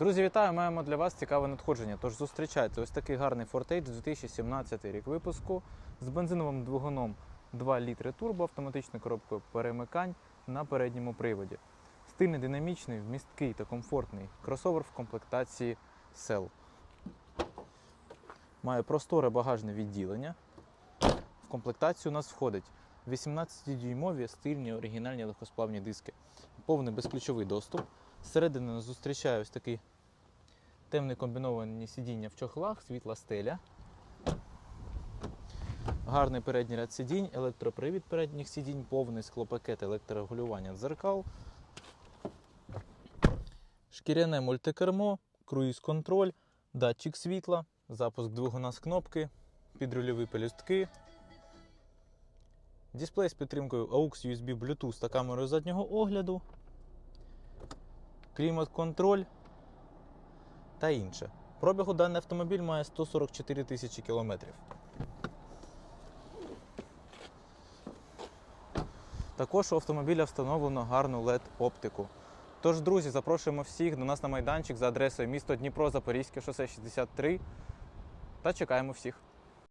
Друзі, вітаю! Маємо для вас цікаве надходження. Тож зустрічайте ось такий гарний Ford Edge 2017 рік випуску з бензиновим двигуном 2 літри турбо, автоматичною коробкою перемикань на передньому приводі. Стильний, динамічний, вмісткий та комфортний кросовер в комплектації Cell. Має просторе багажне відділення. В комплектацію у нас входить 18-дюймові стильні оригінальні легкосплавні диски, повний безключовий доступ. Зсередини нас зустрічає ось такий темне комбіновані сидіння в чохлах, світла стеля. Гарний передній ряд сидінь, електропривід передніх сидінь, повний склопакет електрорегулювання дзеркал, шкіряне мультикермо, круїз-контроль, датчик світла, запуск двигуна з кнопки, підрульові пелюстки, дисплей з підтримкою AUX USB Bluetooth та камерою заднього огляду, клімат-контроль та інше. Пробігу даний автомобіль має 144 тисячі кілометрів. Також у автомобіля встановлено гарну LED-оптику. Тож, друзі, запрошуємо всіх до нас на майданчик за адресою місто Дніпро, Запорізьке шосе 63 та чекаємо всіх.